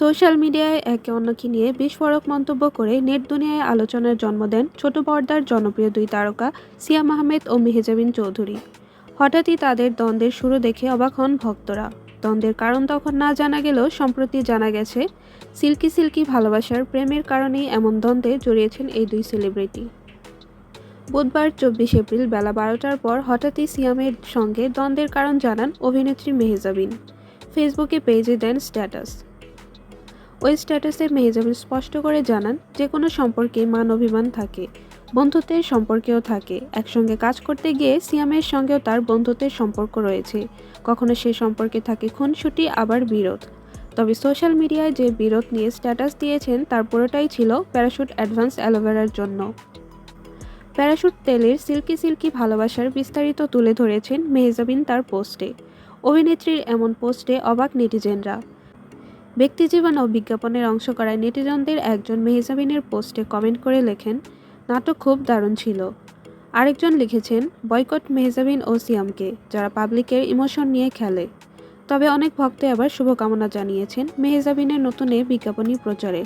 Social মিডিয়ায় একে অন্যকে নিয়ে বিস্ফোরক মন্তব্য করে নেট দুনিয়ায় আলোচনার জন্ম দেন ছোট পর্দার জনপ্রিয় দুই তারকা সিয়াম আহমেদ ও মেহেজাবিন চৌধুরী। হঠাৎই তাদের দ্বন্দ্বের শুরু দেখে অবাক হন ভক্তরা। দ্বন্দ্বের কারণ তখন না জানা গেলেও সম্প্রতি জানা গেছে, সিল্কি সিল্কি ভালোবাসার প্রেমের কারণেই এমন দ্বন্দ্বে জড়িয়েছেন এই দুই সেলিব্রিটি। বুধবার চব্বিশ এপ্রিল বেলা বারোটার পর হঠাৎই সিয়ামের সঙ্গে দ্বন্দ্বের কারণ জানান অভিনেত্রী মেহেজাবিন। ফেসবুকে পেজে দেন স্ট্যাটাস। ওই স্ট্যাটাসে মেহজাবিন স্পষ্ট করে জানান যে কোনো সম্পর্কে মান অভিমান থাকে, বন্ধুত্বের সম্পর্কেও থাকে। একসঙ্গে কাজ করতে গিয়ে সিয়ামের সঙ্গেও তার বন্ধুত্বের সম্পর্ক রয়েছে। কখনো সে সম্পর্কে থাকে খুনসুটি, আবার বিরোধ। তবে সোশ্যাল মিডিয়ায় যে বিরোধ নিয়ে স্ট্যাটাস দিয়েছেন, তার পুরোটাই ছিল প্যারাশুট অ্যাডভান্স অ্যালোভেরার জন্য। প্যারাশুট তেলের সিল্কি সিল্কি ভালোবাসার বিস্তারিত তুলে ধরেছেন মেহজাবিন তার পোস্টে। অভিনেত্রীর এমন পোস্টে অবাক নেটিজেনরা। ব্যক্তিজীবন ও বিজ্ঞাপনের অংশ করায় নেটিজনদের একজন মেহজাবিনের পোস্টে কমেন্ট করে লেখেন, নাটক খুব দারুণ ছিল। আরেকজন লিখেছেন, বয়কট মেহজাবিন ও সিয়ামকে, যারা পাবলিকের ইমোশন নিয়ে খেলে। তবে অনেক ভক্ত আবার শুভকামনা জানিয়েছেন মেহজাবিনের নতুন এ বিজ্ঞাপনী প্রচারে।